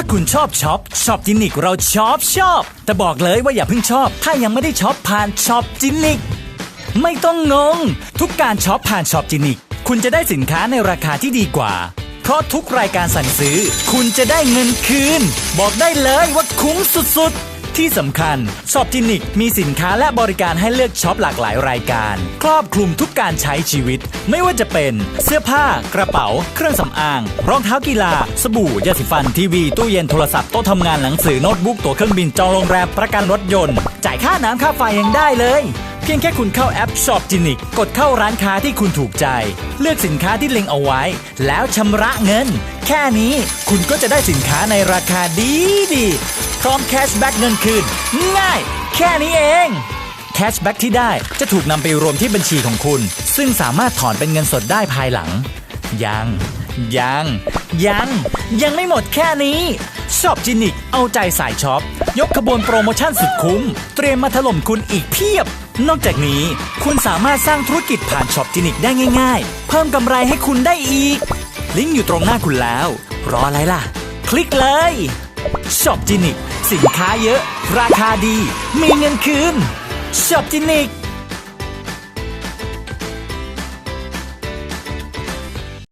าคุณชอบช็อปช็อปจินิกเราชอบชอบ แต่บอกเลยว่าอย่าเพิ่งชอบ ถ้ายังไม่ได้ช็อปผ่านช็อปจินิก ไม่ต้องงง ทุกการช็อปผ่านช็อปจินิก คุณจะได้สินค้าในราคาที่ดีกว่า เพราะทุกรายการสั่งซื้อ คุณจะได้เงินคืน บอกได้เลยว่าคุ้มสุดๆ ที่สำคัญช็อปจินิกมีสินค้าและบริการให้เลือกช็อปหลากหลายรายการ ครอบคลุมทุกการใช้ชีวิต ไม่ว่าจะเป็นเสื้อผ้า กระเป๋า เครื่องสำอาง รองเท้ากีฬา สบู่ยาสีฟันทีวี ตู้เย็นโทรศัพท์โต๊ะทำงานหนังสือโน้ตบุ๊กตั๋วเครื่องบินจองโรงแรมประกันรถยนต์ จ่ายค่าน้ำค่าไฟยังได้เลย เพียงแค่คุณเข้าแอป Shop จินิกกดเข้าร้านค้าที่คุณถูกใจ เลือกสินค้าที่เล็งเอาไว้ แล้วชำระเงิน แค่นี้คุณก็จะได้สินค้าในราคาดีดี พร้อมแคชแบ็กเงินคืน ง่าย แค่นี้เองแคชแบ็กที่ได้จะถูกนำไปรวมที่บัญชีของคุณ ซึ่งสามารถถอนเป็นเงินสดได้ภายหลัง ยัง ยัง ยัง ยังไม่หมดแค่นี้ช็อปจินิก เอาใจสายช็อป ยกขบวนโปรโมชั่นสุดคุ้ม เตรียมมาถล่มคุณอีกเพียบ นอกจากนี้ คุณสามารถสร้างธุรกิจผ่านช็อปจินิกได้ง่าย ๆ เพิ่มกำไรให้คุณได้อีก ลิงก์อยู่ตรงหน้าคุณแล้ว รออะไรล่ะ คลิกเลย ช็อปจินิก สินค้าเยอะ ราคาดี มีเงินคืนช็อปจินิก